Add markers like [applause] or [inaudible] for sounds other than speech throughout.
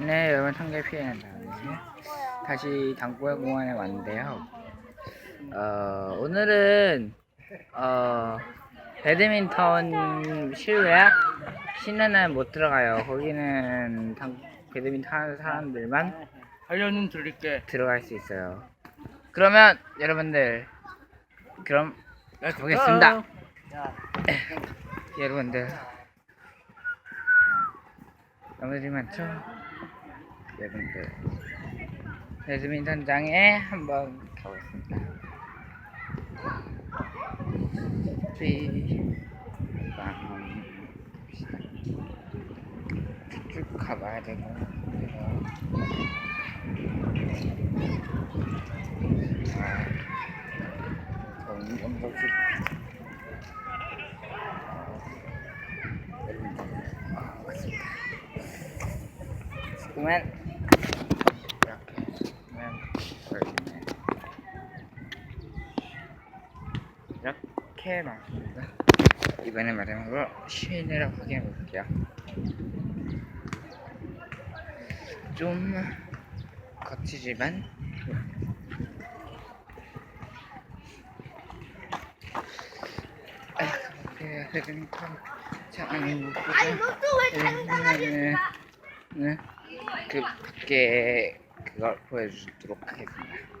네, 여러분 청계 피해난다. 다시 당구회 공원에 왔는데요. 어, 오늘은 어, 배드민턴 실외야 시내는 못 들어가요. 거기는 당, 배드민턴 하는 사람들만 알려는 드릴게. 들어갈 수 있어요. 그러면 여러분들 그럼 가보겠습니다. 야, [laughs] 여러분들 너무들이 많죠? 여러분들 배드민턴장에 한번 가보겠습니다. 삐 빵. 봅시다. 쭉 가봐야 되고 아, 쭉. 아, 맞습니다. 지금은 이렇게 하면 보여주네. 이렇게 나왔습니다. 이번에 마지막으로 시내라고 확인해 볼게요. 좀 거치지만 아, 못 보고 사람이 네, 그 밖에 그걸 보여주도록 하겠습니다.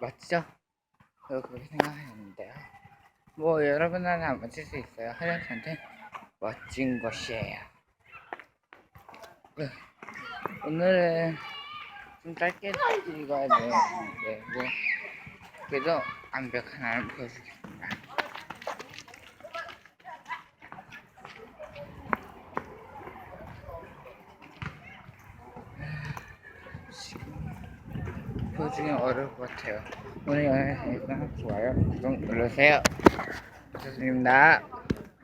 맞죠? 저 그렇게 생각했는데요. 뭐 여러분은 안 맞힐 수 있어요? 하련씨한테? 멋진 것이에요. 네. 오늘은 좀 짧게 찍어야 되는데 뭐 그래도 완벽 하나를 보여주겠습니다 보여주기 어려울 것 같아요. 오늘 영상 좋아요, 구독 눌러주세요. 좋습니다.